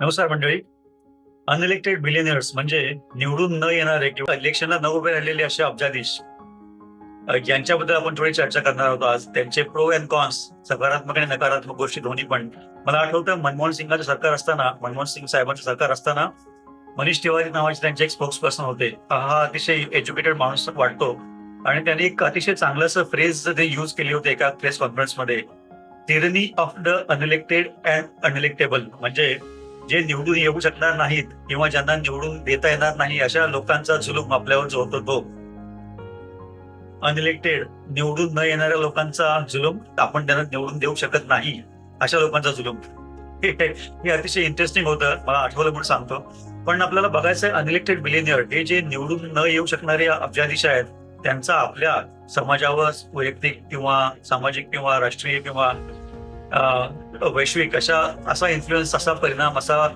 नमस्कार मंडळी. Unelected billionaires म्हणजे निवडून न येणारे किंवा इलेक्शनला न उभे राहिलेले असे अब्जाधीश यांच्याबद्दल आपण थोडी चर्चा करणार आहोत आज. त्यांचे प्रो अँड कॉन्स सकारात्मक आणि नकारात्मक गोष्टी दोन्ही पण. मला आठवतं मनमोहन सिंगाचं सरकार असताना मनमोहन सिंग साहेबांचं सरकार असताना मनीष तिवारी नावाचे त्यांचे एक स्पोक्स पर्सन होते. हा अतिशय एज्युकेटेड माणूस वाटतो आणि त्यांनी एक अतिशय चांगलंसं फ्रेज ते यूज केली होती एका प्रेस कॉन्फरन्समध्ये tyranny of the unelected and unelectable म्हणजे जे निवडून येऊ शकणार नाहीत किंवा ज्यांना निवडून देता येणार नाही अशा लोकांचा जुलूम आपल्यावर जो होतो तो अनइलेक्टेड निवडून न येणाऱ्या लोकांचा जुलूम आपण त्यांना निवडून देऊ शकत नाही अशा लोकांचा जुलूम हे अतिशय इंटरेस्टिंग होतं मला आठवलं म्हणून सांगतो. पण आपल्याला बघायचं आहे अनइलेक्टेड बिलिनियर हे जे निवडून न येऊ शकणारे अब्जाधीश आहेत त्यांचा आपल्या समाजावर वैयक्तिक किंवा सामाजिक किंवा राष्ट्रीय किंवा वैश्विक अशा असा इन्फ्लुएन्स असा परिणाम असा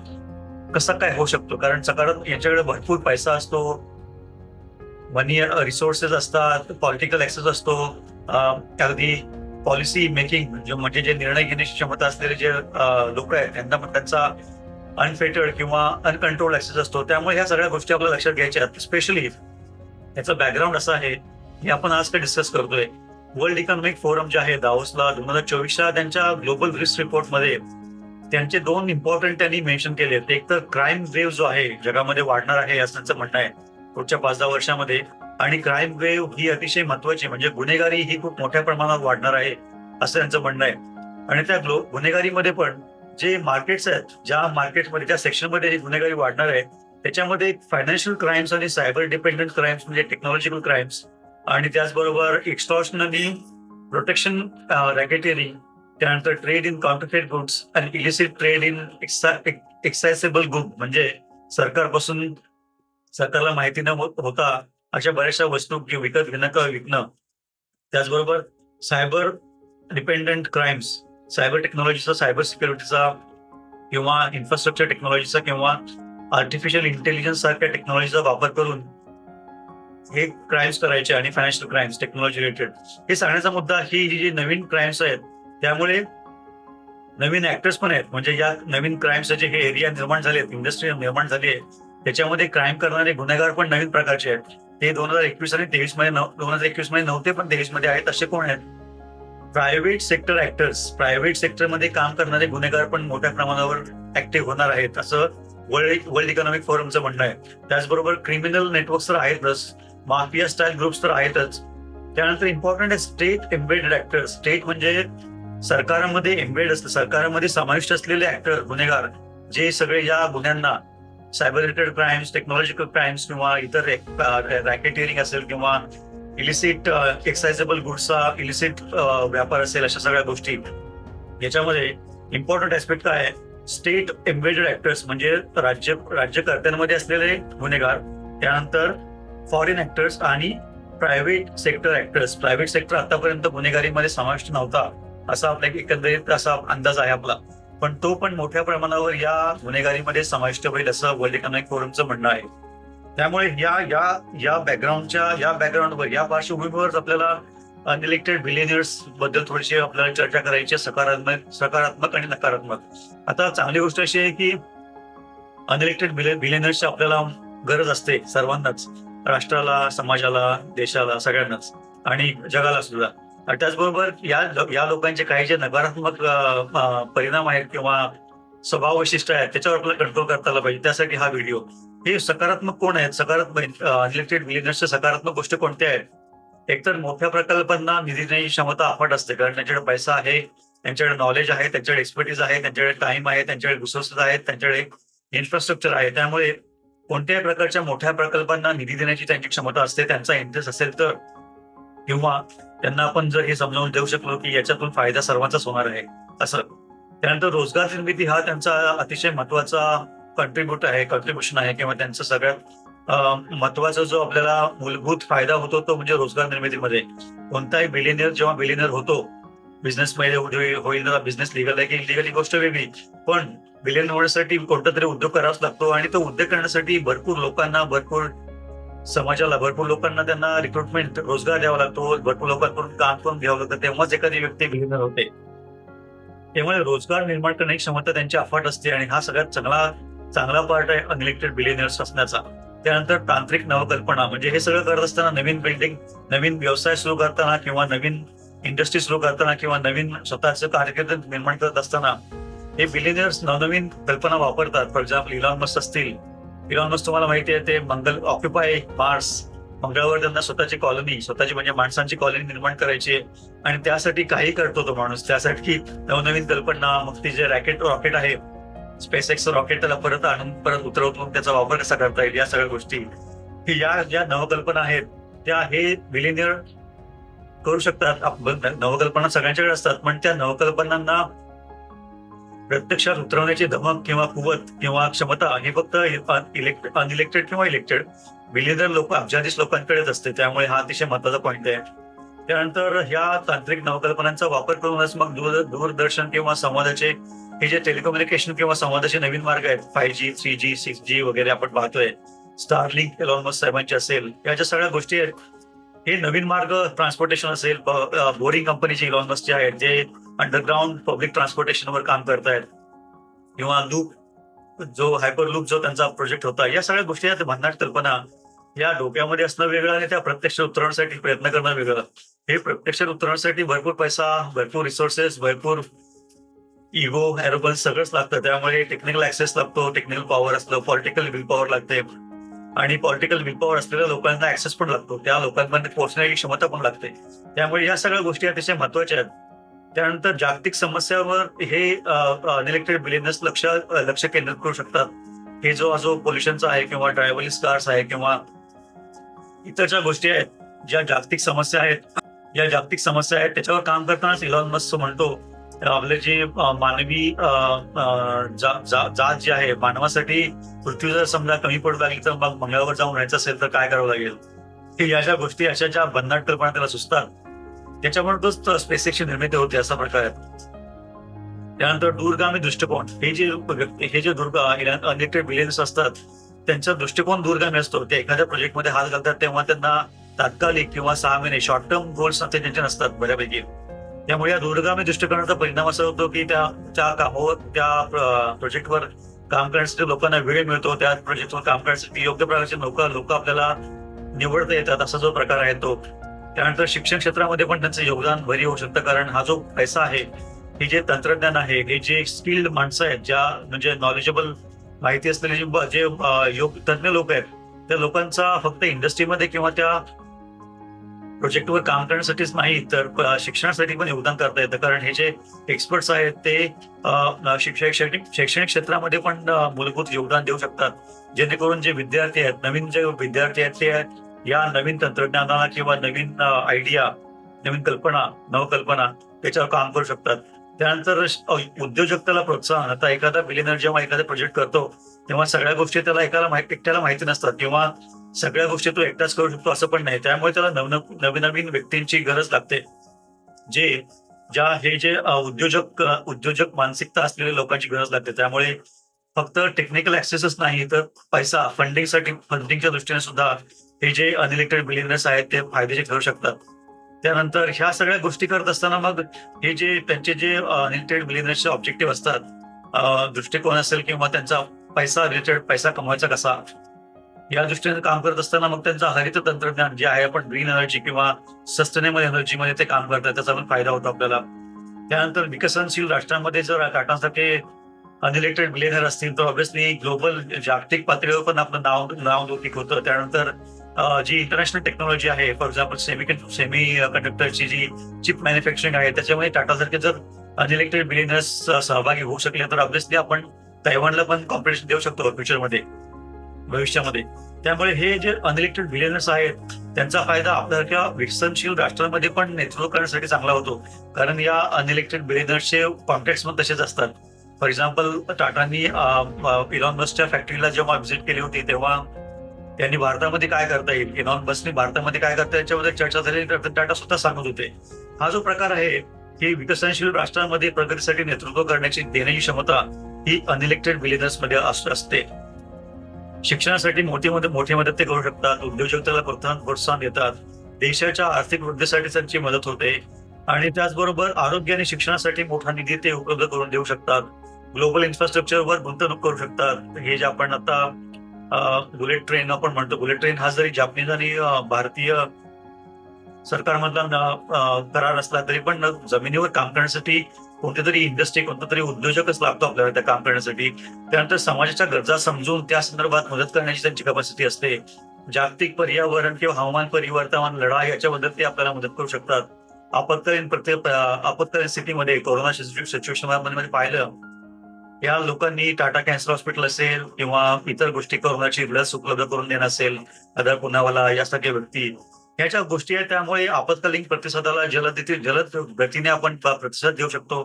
कसा काय होऊ शकतो? कारण सकारात्मक यांच्याकडे भरपूर पैसा असतो. मनी रिसोर्सेस असतात पॉलिटिकल ऍक्सेस असतो. अगदी पॉलिसी मेकिंग म्हणजे, म्हणजे जे निर्णय घेण्याची क्षमता असलेले जे लोक आहेत त्यांना त्यांचा अनफेटेड किंवा अनकंट्रोल ऍक्सेस असतो. त्यामुळे ह्या सगळ्या गोष्टी आपल्याला लक्षात घ्यायच्या आहेत. स्पेशली याचं बॅकग्राऊंड असं आहे. हे आपण आज काय डिस्कस करतोय. वर्ल्ड इकॉनॉमिक फोरम जे आहे दावोसला दोन हजार चोवीसच्या त्यांच्या ग्लोबल रिस्क रिपोर्टमध्ये त्यांचे दोन इम्पॉर्टंट त्यांनी मेन्शन केले एक तर क्राईम वेव्ह जो आहे जगामध्ये वाढणार आहे असं त्यांचं म्हणणं आहे पुढच्या पाच दहा वर्षामध्ये. आणि क्राईम वेव्ह ही अतिशय महत्वाची म्हणजे गुन्हेगारी ही खूप मोठ्या प्रमाणात वाढणार आहे असं त्यांचं म्हणणं आहे. आणि त्या ग्लो गुन्हेगारीमध्ये पण जे मार्केट्स आहेत ज्या मार्केटमध्ये ज्या सेक्शनमध्ये ही गुन्हेगारी वाढणार आहे त्याच्यामध्ये फायनान्शियल क्राईम्स आणि सायबर डिपेंडंट क्राईम्स म्हणजे टेक्नॉलॉजिकल क्राईम्स आणि त्याचबरोबर एक्स्टॉर्शनली प्रोटेक्शन रॅकेटरी त्यानंतर ट्रेड इन कॉन्ट्रफेट गुड्स आणि illicit trade in excisable good म्हणजे सरकारपासून सरकारला माहिती न हो-, होता अशा बऱ्याचशा वस्तू विकत घेणं किंवा विकणं. त्याचबरोबर सायबर डिपेंडंट क्राईम्स सायबर टेक्नॉलॉजीचा सायबर सिक्युरिटीचा किंवा इन्फ्रास्ट्रक्चर टेक्नॉलॉजीचा किंवा आर्टिफिशियल इंटेलिजन्स सारख्या टेक्नॉलॉजीचा वापर करून हे क्राईम्स करायचे आणि फायनान्शियल क्राईम्स टेक्नॉलॉजी रिलेटेड हे सांगण्याचा मुद्दा ही जी नवीन क्राईम्स आहेत त्यामुळे नवीन ऍक्टर्स पण आहेत. म्हणजे या नवीन क्राईम्सचे जे हे एरिया निर्माण झाले आहेत इंडस्ट्री निर्माण झाली आहे त्याच्यामध्ये क्राईम करणारे गुन्हेगार पण नवीन प्रकारचे आहेत. ते दोन हजार एकवीस आणि तेवीसमध्ये दोन हजार एकवीसमध्ये नव्हते पण तेवीसमध्ये आहेत असे कोण आहेत? प्रायव्हेट सेक्टर ऍक्टर्स प्रायव्हेट सेक्टरमध्ये काम करणारे गुन्हेगार पण मोठ्या प्रमाणावर ऍक्टिव्ह होणार आहेत असं वर्ल्ड वर्ल्ड इकॉनॉमिक फोरमचं म्हणणं आहे. त्याचबरोबर क्रिमिनल नेटवर्क्स तर आहेतच. माफिया स्टाईल ग्रुप्स तर आहेतच. त्यानंतर इम्पॉर्टंट आहे स्टेट एम्बेडेड ऍक्टर स्टेट म्हणजे सरकारामध्ये एम्बेड असतं. सरकारामध्ये समाविष्ट असलेले ऍक्टर गुन्हेगार जे सगळे या गुन्ह्यांना cyber related crimes technological crimes किंवा इतर रॅकेटिअरिंग असेल किंवा इलिसिट एक्सायझेबल गुड्सचा इलिसिट व्यापार असेल अशा सगळ्या गोष्टी. याच्यामध्ये इम्पॉर्टंट ऍस्पेक्ट काय आहे? स्टेट एम्बेडेड ऍक्टर्स म्हणजे राज्य राज्यकर्त्यांमध्ये असलेले गुन्हेगार. त्यानंतर फॉरेन ऍक्टर्स आणि private sector actors private sector आतापर्यंत गुन्हेगारीमध्ये समाविष्ट नव्हता असा आपला एकंदरीत असा अंदाज आहे आपला. पण तो पण मोठ्या प्रमाणावर या गुन्हेगारीमध्ये समाविष्ट होईल असं वर्ल्ड इकॉनॉमिक फोरमचं म्हणणं आहे. त्यामुळे या या या बॅकग्राऊंडच्या या बॅकग्राऊंडवर या पार्श्वभूमीवर आपल्याला अनइलेक्टेड बिलियनियर्सबद्दल थोडीशी आपल्याला चर्चा करायची सकारात्मक सकारात्मक आणि नकारात्मक. आता चांगली गोष्ट अशी आहे की अनइलेक्टेड बिलियनियर्सची आपल्याला गरज असते सर्वांनाच. राष्ट्राला समाजाला देशाला सगळ्यांनाच आणि जगाला सुद्धा. त्याचबरोबर या या लोकांचे काही जे नकारात्मक परिणाम आहेत किंवा स्वभाव वैशिष्ट्य आहेत त्याच्यावर आपल्याला कंट्रोल करता आला पाहिजे. त्यासाठी हा व्हिडिओ हे सकारात्मक कोण आहेत? सकारात्मक अनइलेक्टेड बिलियनर्सच्या सकारात्मक गोष्टी कोणत्या आहेत? एकतर मोठ्या प्रकल्पांना निधी देण्याची क्षमता अफाट असते. कारण त्यांच्याकडे पैसा आहे त्यांच्याकडे नॉलेज आहे त्यांच्याकडे एक्सपर्टीज आहे त्यांच्याकडे टाइम आहे त्यांच्याकडे रिसोर्सेस आहेत त्यांच्याकडे इन्फ्रास्ट्रक्चर आहे. त्यामुळे कोणत्याही प्रकारच्या मोठ्या प्रकल्पांना निधी देण्याची त्यांची क्षमता असते त्यांचा इंटरेस्ट असेल तर. किंवा त्यांना आपण जर हे समजावून देऊ शकलो की याच्यातून फायदा सर्वांचाच होणार आहे असं. त्यानंतर रोजगार निर्मिती हा त्यांचा अतिशय महत्त्वाचा कंट्रीब्युट आहे कंट्रीब्युशन आहे किंवा त्यांचं सगळ्यात महत्त्वाचा जो आपल्याला मूलभूत फायदा होतो तो म्हणजे रोजगार निर्मितीमध्ये. कोणताही बिलिनियर जेव्हा बिलिनियर होतो बिझनेस मध्ये होईल- होईल बिझनेस लिगल आहे की इलिगल ही गोष्ट वेगळी. पण बिलियन होण्यासाठी कोणता तरी उद्योग करावाच लागतो आणि तो उद्योग करण्यासाठी भरपूर लोकांना भरपूर समाजाला भरपूर लोकांना त्यांना रिक्रुटमेंट रोजगार द्यावा लागतो. भरपूर लोकांकडून काम करून घ्यावं लागतं. तेव्हाच एखादी व्यक्ती बिलियनर होते. त्यामुळे रोजगार निर्माण करण्याची क्षमता त्यांची अफाट असते आणि हा सगळ्यात चांगला चांगला पार्ट आहे अनइलेक्टेड बिलियनर्स असण्याचा. त्यानंतर तांत्रिक नवकल्पना म्हणजे हे सगळं करत असताना नवीन बिल्डिंग नवीन व्यवसाय सुरू करताना किंवा नवीन इंडस्ट्री सुरू करताना किंवा नवीन स्वतःचं कार्यक्रम निर्माण करत असताना हे बिलिनियर्स नवनवीन कल्पना वापरतात. फॉर एक्झाम्पल इलॉन मस्क असतील. इलॉन मस्क तुम्हाला माहिती आहे ते मंगल ऑक्युपाय मार्स मंगळावर त्यांना स्वतःची कॉलनी स्वतःची म्हणजे माणसांची कॉलनी निर्माण करायची आहे. आणि त्यासाठी काही करतो तो माणूस. त्यासाठी नवनवीन कल्पना मग ती जे रॅकेट रॉकेट आहे स्पेस एक्स रॉकेट त्याला परत आणून परत उतरवतो मग त्याचा वापर कसा करता येईल या सगळ्या गोष्टी. की या ज्या नवकल्पना आहेत त्या हे विलिनियर करू शकतात. नवकल्पना सगळ्यांच्याकडे असतात पण त्या नवकल्पनांना प्रत्यक्षात उतरवण्याची धमक किंवा कुवत किंवा क्षमता हे फक्त अनइलेक्टेड किंवा इलेक्टेड बिलियनर लोक अब्जाधीश लोकांकडेच असते. त्यामुळे हा अतिशय महत्त्वाचा पॉईंट आहे. त्यानंतर ह्या तांत्रिक नवकल्पनांचा वापर करूनच मग दूर दूरदर्शन किंवा संवादाचे हे जे टेलिकम्युनिकेशन किंवा संवादाचे नवीन मार्ग आहेत five G three G six G वगैरे आपण पाहतोय. स्टारलिंक एलॉन मस्क साहेबांचे असेल या ज्या सगळ्या गोष्टी आहेत हे नवीन मार्ग ट्रान्सपोर्टेशन असेल बोरिंग कंपनीचे इलॉन मस्कचे आहेत जे अंडरग्राऊंड पब्लिक ट्रान्सपोर्टेशनवर काम करतायत. किंवा लूप जो हायपर लूप जो त्यांचा प्रोजेक्ट होता या सगळ्या गोष्टी आहेत भन्नाट कल्पना. या डोक्यामध्ये असणं वेगळं आणि त्या प्रत्यक्ष उतरवण्यासाठी प्रयत्न करणं वेगळं. हे प्रत्यक्ष उतरवण्यासाठी भरपूर पैसा भरपूर रिसोर्सेस भरपूर इगो एरोबल सगळंच लागतं. त्यामुळे टेक्निकल ऍक्सेस लागतो टेक्निकल पॉवर असतं पॉलिटिकल विल पॉवर लागते. आणि पॉलिटिकल विपॉवर असलेल्या लोकांना ऍक्सेस पण लागतो. त्या लोकांमध्ये पोहोचण्याची क्षमता पण लागते. त्यामुळे या सगळ्या गोष्टी अतिशय महत्त्वाच्या आहेत. त्यानंतर जागतिक समस्यावर हे अनइलेक्टेड बिलियनर्स लक्ष लक्ष केंद्रित करू शकतात. हे जो जो पोल्युशनचा आहे किंवा ड्रायव्हरलेस कार्स आहे किंवा इतर ज्या गोष्टी आहेत ज्या जागतिक समस्या आहेत या जागतिक समस्या आहेत त्याच्यावर काम करतानाच इलॉन मस्क म्हणतो आपले जे मानवी जात जी आहे मानवासाठी पृथ्वी जर समजा कमी पडू लागली तर मग मंगळावर जाऊन राहायचं असेल तर काय करावं लागेल? हे या ज्या गोष्टी अशा ज्या भन्नाट कल्पना त्याला सुचतात त्याच्यामुळे तोच स्पेसएक्सची निर्मिती होते असा प्रकार आहे. त्यानंतर दूरगामी दृष्टिकोन हे जे व्यक्ती हे जे दुर्ग अनेक्टेड बिलियन्स असतात त्यांचा दृष्टिकोन दूरगामी असतो. ते एखाद्या प्रोजेक्टमध्ये हात घालतात तेव्हा त्यांना तात्कालिक किंवा सहा महिने शॉर्ट टर्म गोल्स ते त्यांचे नसतात बऱ्यापैकी. त्यामुळे या दूरगामी दृष्टिकोनाचा परिणाम असा होतो की त्या कामावर त्या प्रोजेक्टवर काम करण्यासाठी लोकांना वेळ मिळतो. त्या प्रोजेक्टवर काम करण्यासाठी योग्य प्रकारचे लोक लोक आपल्याला निवडता येतात असा जो प्रकार आहे तो. त्यानंतर शिक्षण क्षेत्रामध्ये पण त्यांचं योगदान भरी होऊ शकतं. कारण हा जो पैसा आहे हे जे तंत्रज्ञान आहे हे जे स्किल्ड माणसं आहेत ज्या म्हणजे नॉलेजेबल माहिती असलेले जे योग तज्ञ लोक आहेत त्या लोकांचा फक्त इंडस्ट्रीमध्ये किंवा त्या प्रोजेक्टवर काम करण्यासाठीच नाही तर शिक्षणासाठी पण योगदान करता येतं. कारण हे जे एक्सपर्ट्स आहेत ते शिक्षक शैक्षणिक शैक्षणिक क्षेत्रामध्ये पण मूलभूत योगदान देऊ शकतात. जेणेकरून जे विद्यार्थी आहेत नवीन जे विद्यार्थी आहेत ते या नवीन तंत्रज्ञानाला किंवा नवीन आयडिया नवीन कल्पना नवकल्पना त्याच्यावर काम करू शकतात. त्यानंतर उद्योजकतेला प्रोत्साहन. आता एखादा बिलिनर जेव्हा एखादा प्रोजेक्ट करतो तेव्हा सगळ्या गोष्टी त्याला एकाला माहिती एकट्याला माहिती नसतात. किंवा सगळ्या गोष्टी तो एकटाच करू शकतो असं पण नाही. त्यामुळे त्याला नवनवीन नवीन नवीन व्यक्तींची गरज लागते. जे ज्या हे जे उद्योजक उद्योजक मानसिकता असलेल्या लोकांची गरज लागते. त्यामुळे फक्त टेक्निकल ऍक्सेसच नाही तर पैसा फंडिंगसाठी फंडिंगच्या दृष्टीने सुद्धा हे जे अनइलेक्टेड बिलियनर्स आहेत ते फायदेचे ठरू शकतात. त्यानंतर ह्या सगळ्या गोष्टी करत असताना मग हे जे त्यांचे जे अनइलेक्टेड बिलियनर्सचे ऑब्जेक्टिव्ह असतात दृष्टिकोन असेल किंवा त्यांचा पैसा रिलेटेड पैसा कमवायचा कसा या दृष्टीने काम करत असताना मग त्यांचं हरित तंत्रज्ञान जे आहे आपण ग्रीन एनर्जी किंवा सस्टेनेबल एनर्जीमध्ये ते काम करतात त्याचा पण फायदा होतो आपल्याला. त्यानंतर विकसनशील राष्ट्रांमध्ये जर टाटासारखे अनइलेक्टेड बिलेनर असतील तर ऑब्व्हियसली ग्लोबल जागतिक पातळीवर पण आपलं नाव नाव लौकिक होतं. त्यानंतर जी इंटरनॅशनल टेक्नॉलॉजी आहे फॉर एक्झाम्पल सेमी सेमी कंडक्टरची जी चिप मॅन्युफॅक्चरिंग आहे त्याच्यामध्ये टाटासारखे जर अनइलेक्टेड बिलेनर्स सहभागी होऊ शकले तर ऑब्व्हियसली आपण तैवानला पण कॉम्पिटिशन देऊ शकतो फ्युचरमध्ये भविष्यामध्ये. त्यामुळे हे जे अनइलेक्टेड बिलियनर्स आहेत त्यांचा फायदा आपल्यासारख्या विकसनशील राष्ट्रांमध्ये पण नेतृत्व करण्यासाठी चांगला होतो. कारण या अनइलेक्टेड बिलियनर्सचे कॉन्टॅक्ट पण तसेच असतात. फॉर एक्झाम्पल टाटांनी इलॉन बसच्या फॅक्टरीला जेव्हा व्हिजिट केली होती तेव्हा त्यांनी भारतामध्ये काय करता येईल? इलॉन बसने भारतामध्ये काय करता याच्यामध्ये चर्चा झाली टाटा स्वतः सांगत होते. हा जो प्रकार आहे की विकसनशील राष्ट्रांमध्ये प्रगतीसाठी नेतृत्व करण्याची देण्याची क्षमता ही अनइलेक्टेड बिलियनर्समध्ये अस- असते. शिक्षणासाठी मोठी मदत मोठी मदत ते करू शकतात. उद्योजकतेला प्रोत्साहन प्रोत्साहन देतात. देशाच्या आर्थिक वृद्धीसाठी त्यांची मदत होते. आणि त्याचबरोबर आरोग्य आणि शिक्षणासाठी मोठा निधी ते उपलब्ध करून देऊ शकतात. ग्लोबल इन्फ्रास्ट्रक्चरवर गुंतवणूक करू शकतात. हे जे आपण आता बुलेट ट्रेन आपण म्हणतो. बुलेट ट्रेन हा जरी जापनीज आणि भारतीय सरकारमधला करार असला तरी पण जमिनीवर काम करण्यासाठी कोणत्यातरी इंडस्ट्री कोणतातरी उद्योजकच लागतो आपल्याला त्या काम करण्यासाठी. त्यानंतर समाजाच्या गरजा समजून त्या संदर्भात मदत करण्याची त्यांची कपॅसिटी असते. जागतिक पर्यावरण किंवा हवामान परिवर्तन लढा याच्याबद्दल ते आपल्याला मदत करू शकतात. आपत्कालीन प्रत्येक आपत्कालीन स्थितीमध्ये कोरोना सिच्युएशनमध्ये पाहिलं या लोकांनी टाटा कॅन्सर हॉस्पिटल असेल किंवा इतर गोष्टी कोरोनाची लस उपलब्ध करून देणं असेल अदर पुनावाला यासारख्या व्यक्ती ह्याच्या गोष्टी आहेत त्यामुळे आपत्कालीन प्रतिसादाला जलद जलद गतीने आपण प्रतिसाद देऊ शकतो.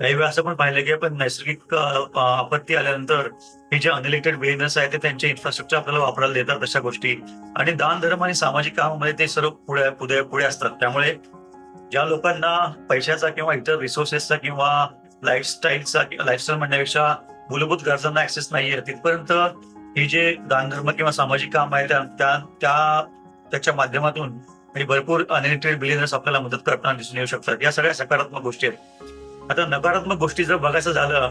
काही वेळा असं पण पाहिलं की आपण नैसर्गिक आपत्ती आल्यानंतर हे जे अनइलेक्टेड बिझनेस आहेत ते त्यांचे इन्फ्रास्ट्रक्चर आपल्याला वापरायला देतात अशा गोष्टी. आणि दान धर्म आणि सामाजिक कामामध्ये ते सर्व पुढे पुढे पुढे असतात. त्यामुळे ज्या लोकांना पैशाचा किंवा इतर रिसोर्सेसचा किंवा लाईफस्टाईलचा लाईफस्टाईल म्हणण्यापेक्षा मूलभूत गरजांना ऍक्सेस नाहीये तिथपर्यंत हे जे दानधर्म किंवा सामाजिक काम आहे त्या- त्या त्याच्या माध्यमातून म्हणजे भरपूर अनलिमिटेड बिलियनर्स आपल्याला मदत करताना दिसून येऊ शकतात. या सगळ्या सकारात्मक गोष्टी आहेत. आता नकारात्मक गोष्टी जर बघायचं झालं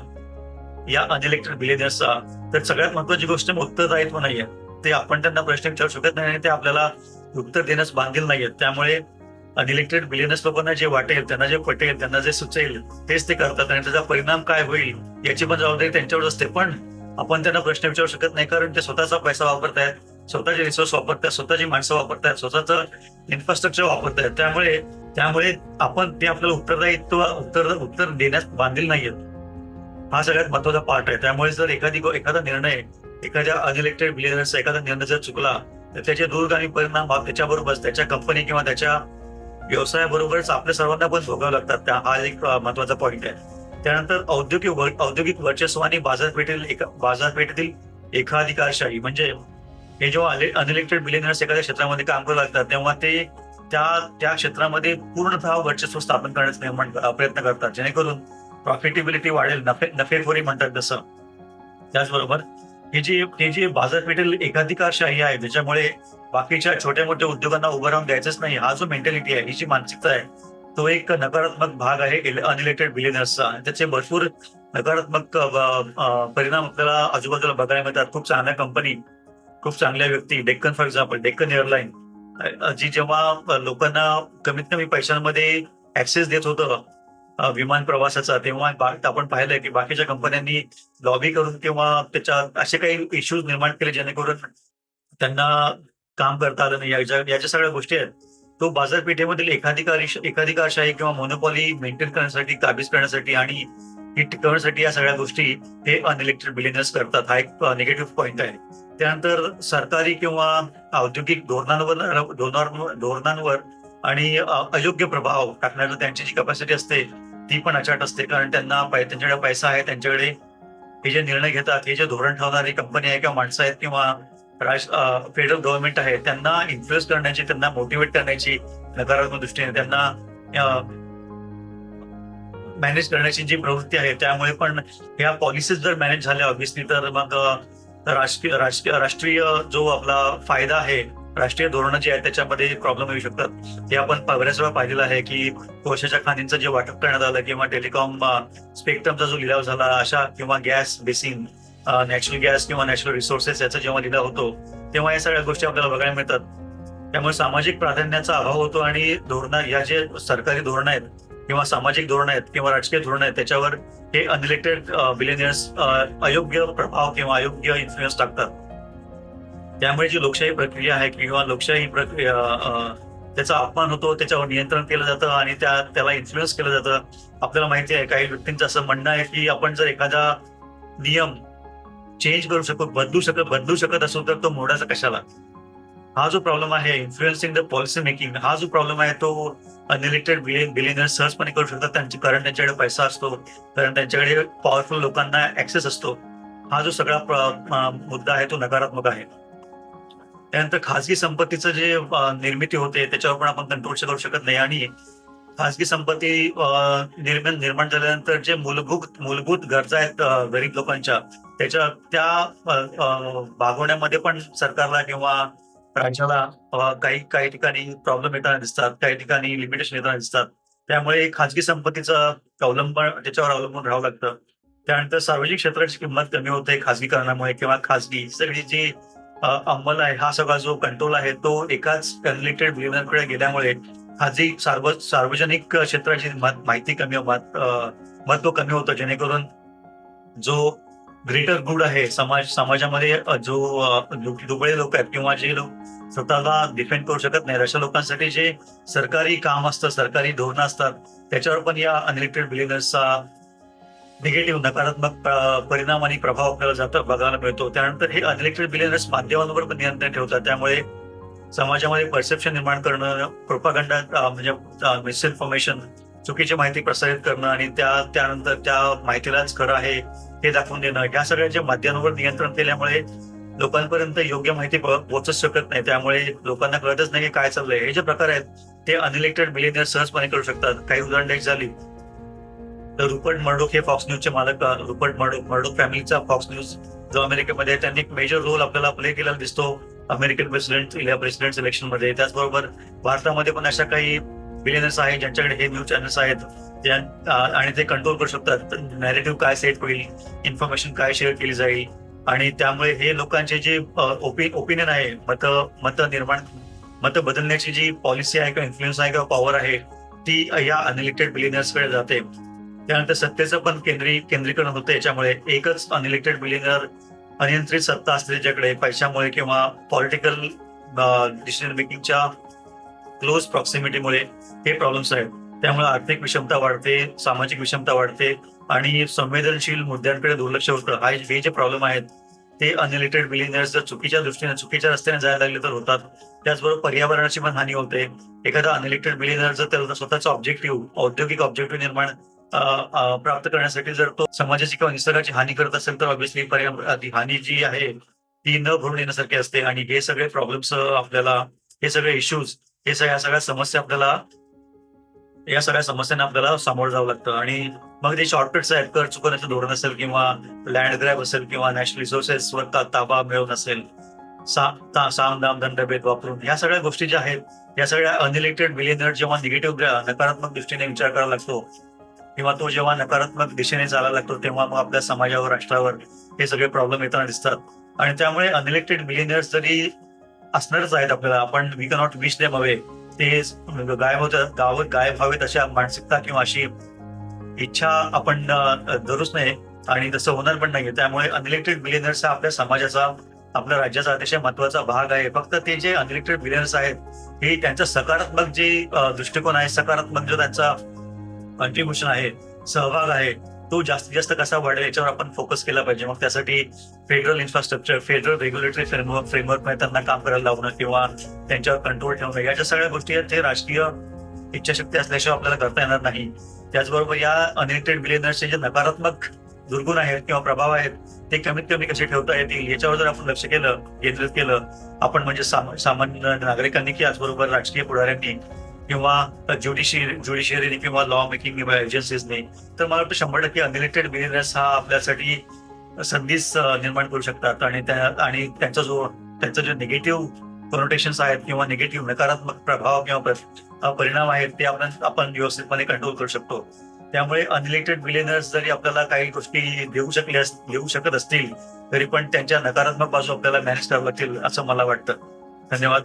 या अनइलेक्टेड बिलियनर्सचा तर सगळ्यात महत्वाची गोष्ट म्हणजे उत्तरदायित्व नाहीये. ते आपण त्यांना प्रश्न विचारू शकत नाही आणि ते आपल्याला उत्तर देण्यास बांधील नाहीयेत. त्यामुळे अनइलेक्टेड बिलियनर्स लोकांना जे वाटेल त्यांना जे पटेल त्यांना जे सुचेल तेच ते करतात आणि त्याचा परिणाम काय होईल याची पण जबाबदारी त्यांच्यावर असते. पण आपण त्यांना प्रश्न विचारू शकत नाही कारण ते स्वतःचा पैसा वापरतायत. स्वतःचे रिसोर्स वापरतात स्वतःची माणसं वापरतात स्वतःचं इन्फ्रास्ट्रक्चर वापरतात त्यामुळे त्यामुळे आपण ते आपल्याला उत्तरदायित्व उत्तर उत्तर देण्यास बांधील नाहीयेत. हा सगळ्यात महत्त्वाचा पार्ट आहे. त्यामुळे जर एखादी एखादा निर्णय एखाद्या अनइलेक्टेड बिलियनर्सचा एखादा निर्णय जर चुकला तर त्याचे दूरगामी परिणाम हा त्याच्याबरोबरच त्याच्या कंपनी किंवा त्याच्या व्यवसायाबरोबरच आपल्या सर्वांना पण भोगावं लागतात. त्या हा एक महत्त्वाचा पॉईंट आहे. त्यानंतर औद्योगिक औद्योगिक वर्चस्व आणि बाजारपेठेतील एका बाजारपेठेतील एकाधिकारशाही म्हणजे हे जेव्हा अनइलेक्टेड बिलियनर्स एखाद्या क्षेत्रामध्ये काम करू लागतात तेव्हा ते त्या त्या क्षेत्रामध्ये पूर्णतः वर्चस्व स्थापन करण्याचा निर्माण प्रयत्न करतात. जेणेकरून प्रॉफिटेबिलिटी वाढेल नफे नफेखोरी म्हणतात जसं त्याचबरोबर हे जे हे जे बाजारपेठेतील एकाधिकारशाही आहे त्याच्यामुळे बाकीच्या छोट्या मोठ्या उद्योगांना उभं राहून द्यायचंच नाही हा जो मेंटॅलिटी आहे ही जी मानसिकता आहे तो एक नकारात्मक भाग आहे अनइलेक्टेड बिलियनर्सचा आणि त्याचे भरपूर नकारात्मक परिणाम आपल्याला आजूबाजूला बघायला मिळतात. खूप चांगल्या कंपनी खूप चांगल्या व्यक्ती Deccan for example Deccan airline जी जेव्हा लोकांना कमीत कमी पैशांमध्ये ऍक्सेस देत होतं विमान प्रवासाचा तेव्हा आपण पाहिलंय की बाकीच्या कंपन्यांनी लॉबी करून किंवा त्याच्या असे काही इश्यूज निर्माण केले जेणेकरून त्यांना काम करता आलं नाही. याच्या याच्या सगळ्या गोष्टी आहेत. तो बाजारपेठेमधील एकाधिकारी एकाधिकारशाही किंवा मोनोपॉली मेंटेन करण्यासाठी काबीज करण्यासाठी आणि ही टिकवण्यासाठी या सगळ्या गोष्टी हे अनइलेक्टेड बिलिनर्स करतात. हा एक निगेटिव्ह पॉईंट आहे. त्यानंतर सरकारी किंवा औद्योगिक धोरणांवर धोरणांवर धोरणांवर आणि अयोग्य प्रभाव टाकण्याचं त्यांची जी कपॅसिटी असते ती पण अचाट असते. कारण त्यांना त्यांच्याकडे पैसा आहे त्यांच्याकडे हे जे निर्णय घेतात हे जे धोरण ठेवणारी कंपनी आहे किंवा माणसं आहेत किंवा फेडरल गव्हर्नमेंट आहे त्यांना इन्फ्लुएन्स करण्याची त्यांना मोटिवेट करण्याची नकारात्मक दृष्टीने त्यांना मॅनेज करण्याची जी प्रवृत्ती आहे त्यामुळे पण ह्या पॉलिसीज जर मॅनेज झाल्या ऑब्विसली तर मग राष्ट्रीय राजकीय राजकीय राष्ट्रीय जो आपला फायदा आहे राष्ट्रीय धोरणं जे आहे त्याच्यामध्ये प्रॉब्लेम येऊ शकतात. हे आपण बऱ्याच वेळा पाहिलेलं आहे की कोळशाच्या खाणींचं जे वाटप करण्यात आलं किंवा टेलिकॉम स्पेक्ट्रमचा जो लिलाव झाला अशा किंवा गॅस बेसिन नॅचरल गॅस किंवा नॅचरल रिसोर्सेस याचा जेव्हा लिलाव होतो तेव्हा या सगळ्या गोष्टी आपल्याला बघायला मिळतात. त्यामुळे सामाजिक प्राधान्याचा अभाव होतो आणि धोरण या जे सरकारी धोरण आहेत किंवा सामाजिक धोरण आहेत किंवा राजकीय धोरण आहेत त्याच्यावर हे अनइलेक्टेड बिलियनियर्स अयोग्य प्रभाव किंवा अयोग्य इन्फ्लुएन्स टाकतात. त्यामुळे जी लोकशाही प्रक्रिया आहे किंवा लोकशाही प्रक्रिया त्याचा अपमान होतो त्याच्यावर नियंत्रण केलं जातं आणि त्या त्याला इन्फ्लुएन्स केलं जातं. आपल्याला माहिती आहे काही व्यक्तींचं असं म्हणणं आहे की आपण जर एखादा नियम चेंज करू शकतो बदलू शकत बदलू शकत असू तर तो मोडायचा कशाला? हा जो प्रॉब्लेम आहे इन्फ्लुएन्सिंग द पॉलिसी मेकिंग हा जो प्रॉब्लेम आहे तो अनइलेक्टेड बिलियनर सहजपणे करू शकतात. त्यांची कारण त्यांच्याकडे पैसा असतो कारण त्यांच्याकडे पॉवरफुल लोकांना ऍक्सेस असतो. हा जो सगळा मुद्दा आहे तो नकारात्मक आहे. त्यानंतर खासगी संपत्तीचं जे निर्मिती होते त्याच्यावर पण आपण कंट्रोल करू शकत नाही. आणि खासगी संपत्ती निर्माण निर्माण झाल्यानंतर जे मूलभूत मूलभूत गरजा आहेत गरीब लोकांच्या त्याच्या त्या भागवण्यामध्ये पण सरकारला किंवा राज्याला काही काही ठिकाणी प्रॉब्लेम येताना दिसतात काही ठिकाणी लिमिटेशन येताना दिसतात. त्यामुळे खाजगी संपत्तीचा अवलंबन त्याच्यावर अवलंबून राहावं लागतं. त्यानंतर सार्वजनिक क्षेत्राची किंमत कमी होते खाजगीकरणामुळे किंवा खाजगी. सगळी जी अंमल आहे हा सगळा जो कंट्रोल आहे तो एकाच अनलिमिटेड बिलियनकडे गेल्यामुळे खाजगी सार्व सार्वजनिक क्षेत्राची माहिती कमी मत- महत्त्व कमी होतं जेणेकरून जो ग्रेटर गुड आहे. समाज समाजामध्ये जो दुबळे लोक आहेत किंवा जे लोक स्वतःला डिफेंड करू शकत नाही अशा लोकांसाठी जे सरकारी काम असतं सरकारी धोरणं असतात त्याच्यावर पण या अनलिमिटेड बिलिनर्सचा निगेटिव्ह नकारात्मक परिणाम आणि प्रभाव आपल्याला जातं बघायला मिळतो. त्यानंतर हे अनलिमिटेड बिलियनर्स माध्यमांवर पण नियंत्रण ठेवतात. त्यामुळे समाजामध्ये परसेप्शन निर्माण करणं प्रोपागंडा म्हणजे मिसइन्फॉर्मेशन चुकीची माहिती प्रसारित करणं आणि त्या त्यानंतर त्या माहितीलाच खरं आहे हे दाखवून देणं ह्या सगळ्याच्या माध्यमांवर नियंत्रण केल्यामुळे लोकांपर्यंत योग्य माहिती पोहोचू शकत नाही. त्यामुळे लोकांना कळतच नाही की काय चाललंय. हे जे प्रकार आहेत ते अनइलेक्टेड मिलिनियर सहजपणे करू शकतात. काही उदाहरण द्यायची झाली. तर रुपर्ट मर्डोक हे फॉक्स न्यूजचे मालक रुपर्ट मर्डोक मर्डोक फॅमिलीचा फॉक्स न्यूज जो अमेरिकेमध्ये त्यांनी एक मेजर रोल आपल्याला प्ले केलेला दिसतो. अमेरिकन प्रेसिडेंट प्रेसिडेंट इलेक्शनमध्ये. त्याचबरोबर भारतामध्ये पण अशा काही बिलियनर्स आहेत ज्यांच्याकडे हे न्यूज चॅनल्स आहेत आणि ते कंट्रोल करू शकतात. नॅरेटिव्ह काय सेट होईल इन्फॉर्मेशन काय शेअर केली जाईल आणि त्यामुळे हे लोकांचे जे ओपिनियन आहे मत मत निर्माण मत बदलण्याची जी पॉलिसी आहे किंवा इन्फ्लुएन्स आहे किंवा पॉवर आहे ती या अनइलेक्टेड बिलियनर्सकडे जाते. त्यानंतर सत्तेचं पण केंद्री केंद्रीकरण होतं याच्यामुळे एकच अनइलेक्टेड बिलियनर अनियंत्रित सत्ता असते त्याच्याकडे पैशामुळे किंवा पॉलिटिकल डिसिजन मेकिंगच्या क्लोज प्रॉक्सिमिटीमुळे हे प्रॉब्लेम्स आहेत. त्यामुळे आर्थिक विषमता वाढते सामाजिक विषमता वाढते आणि संवेदनशील मुद्द्यांकडे दुर्लक्ष होतं. हा हे जे प्रॉब्लेम आहेत ते अनरिलेटेड बिलिनियर्स जर चुकीच्या दृष्टीने चुकीच्या रस्त्याने जायला लागले तर होतात. त्याचबरोबर पर्यावरणाची पण हानी होते. एखादा अनरिलेटेड बिलिनियर जर त्याला स्वतःचा ऑब्जेक्टिव्ह औद्योगिक ऑब्जेक्टिव्ह निर्माण प्राप्त करण्यासाठी जर तो समाजाची किंवा निसर्गाची हानी करत असेल तर ऑब्व्हियसली पर्यावरण हानी जी आहे ती न भरून येण्यासारखी असते. आणि हे सगळे प्रॉब्लेम्स आपल्याला हे सगळे इश्यूज हे सगळ्या सगळ्या समस्या आपल्याला या सगळ्या समस्यांना आपल्याला सामोरं जावं लागतं. आणि मग ते शॉर्टकट्स आहेत. कर चुकवण्याचं धोरण असेल किंवा लँड ग्रॅब असेल किंवा नॅशनल रिसोर्सेसवर ता- ताबा मिळवून असेल सा- साम दाम दंडभेद वापरून ह्या सगळ्या गोष्टी ज्या आहेत या सगळ्या अनइलेक्टेड बिलियनर जेव्हा निगेटिव्ह नकारात्मक दृष्टीने विचार करावा लागतो किंवा तो जेव्हा नकारात्मक दिशेने चालायला लागतो तेव्हा मग आपल्या समाजावर राष्ट्रावर हे सगळे प्रॉब्लेम येताना दिसतात. आणि त्यामुळे अनइलेक्टेड बिलियनर्स जरी असणारच आहेत आपल्याला. आपण वी कॅनॉट विश देम हवे ते गायब होत गाव गायब व्हावेत अशा मानसिकता किंवा अशी इच्छा आपण अ, धरूच नाही आणि तसं होणार पण नाहीये. त्यामुळे अनइलेक्टेड बिलियनर्स हा आपल्या समाजाचा आपल्या राज्याचा अतिशय महत्त्वाचा भाग आहे. फक्त ते जे अनइलेक्टेड बिलियनर्स आहेत हे त्यांचा सकारात्मक जे दृष्टिकोन आहे सकारात्मक जो त्यांचा कॉन्ट्रीब्युशन आहे सहभाग आहे तो जास्तीत जास्त कसा वाढेल याच्यावर आपण फोकस केला पाहिजे. मग त्यासाठी federal infrastructure federal regulatory framework framework त्यांना काम करायला लावणं किंवा त्यांच्यावर कंट्रोल ठेवणं. या ज्या सगळ्या गोष्टी आहेत ते राजकीय इच्छाशक्ती असल्याशिवाय आपल्याला करता येणार नाही. त्याचबरोबर या अनइलेक्टेड बिलियनर्सचे जे नकारात्मक दुर्गुण आहेत किंवा प्रभाव आहेत ते कमीत कमी कसे ठेवता येतील? याच्यावर जर आपण लक्ष केलं केंद्रित केलं आपण म्हणजे सामान्य नागरिकांनी की याचबरोबर राजकीय पुढाऱ्यांनी किंवा ज्युडिशियरी ज्युडिशियरीने किंवा लॉ मेकिंग किंवा एजन्सीजने तर मला वाटतं शंभर टक्के अनइलेक्टेड बिझनेस हा आपल्यासाठी संधीच निर्माण करू शकतात. आणि त्या आणि त्यांचा जो त्यांचं जे निगेटिव्ह कॉनोटेशन्स आहेत किंवा निगेटिव्ह नकारात्मक प्रभाव किंवा परिणाम आहेत ते आपण आपण व्यवस्थितपणे कंट्रोल करू शकतो. त्यामुळे अनरिलेटेड बिलियनर्स जरी आपल्याला काही गोष्टी देऊ शकले देऊ शकत असतील तरी पण त्यांच्या नकारात्मक बाजू आपल्याला मॅनेज करावं लागतील असं मला वाटतं. धन्यवाद.